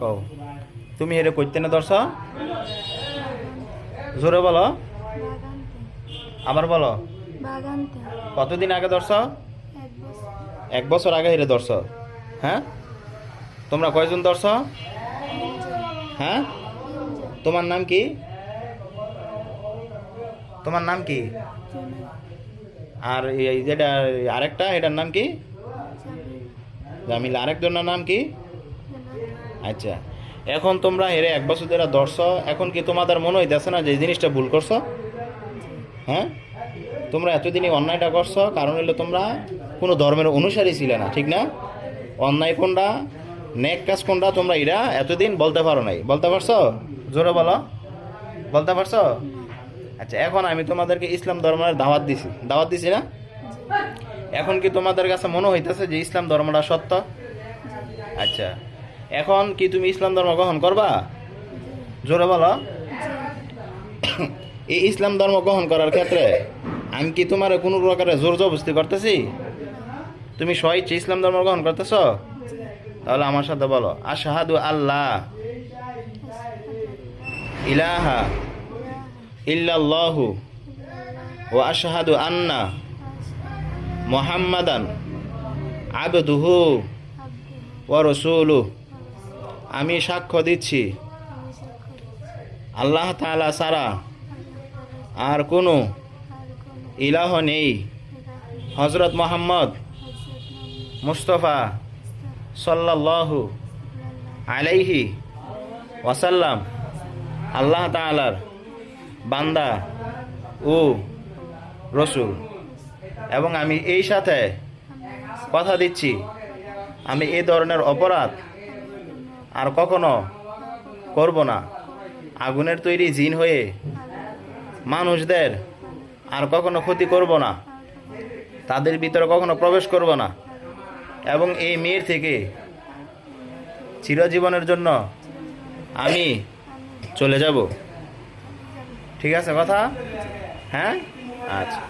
কও। তুমি হেরে করতে না দর্শ জোরে বলো। আবার বলো। কতদিন আগে দর্শ এক বছর আগে হেরে দর্শ হ্যাঁ? তোমরা কয়জন দর্শ হ্যাঁ? তোমার নাম কি? তোমার নাম কি? আর যেটা আরেকটা, এটার নাম কি? জামিল। আরেকজনের নাম কি? আচ্ছা। এখন তোমরা হেরে এক বছর ধরে দর্শ এখন কি তোমাদের মনে হইতেছে না যে জিনিসটা ভুল করছ? হ্যাঁ? তোমরা এতদিনই অন্যায়টা করছ, কারণ হলো তোমরা কোনো ধর্মের অনুসারী ছিলে না, ঠিক না? অন্যায় কোনটা নেক কাজ কোনটা তোমরা এরা এতদিন বলতে পারো নাই। বলতে পারছ? জোরে বলো। বলতে পারছ? আচ্ছা এখন আমি তোমাদেরকে ইসলাম ধর্মের দাওয়াত দিছি। দাওয়াত দিছি না? এখন কি তোমাদের কাছে মনে হইতেছে যে ইসলাম ধর্মটা সত্য? আচ্ছা। এখন কি তুমি ইসলাম ধর্ম গ্রহণ করবা? জোরে বলো। এই ইসলাম ধর্ম গ্রহণ করার ক্ষেত্রে আমি কি তোমার কোনো প্রকারে জোর জবস্তি করতেছি? তুমি স্বইচ্ছে ইসলাম ধর্ম গ্রহণ করতেছ? তাহলে আমার সাথে বলো, আশাহাদু আল্লাহ ইলাহা ইল্লাল্লাহু ও আশাহাদু আন্না মোহাম্মাদান আবদুহু ও রসুলু আমি সাক্ষ্য দিচ্ছি। আল্লাহ তাআলা সারা আর কোনো ইলাহ নেই। হজরত মোহাম্মদ মুস্তফা সাল্লাল্লাহু আলাইহি ওয়াসাল্লাম আল্লাহ তাআলার বান্দা ও রসুল। এবং আমি এই সাথে কথা দিচ্ছি। আমি এই ধরনের অপরাধ আর কখনো করব না। আগুনের তৈরি জিন হয়ে মানুষদের আর কখনো ক্ষতি করব না। তাদের ভিতরে কখনো প্রবেশ করব না। এবং এই মেয়ের থেকে চিরজীবনের জন্য আমি চলে যাব। ঠিক আছে কথা? হ্যাঁ? আচ্ছা।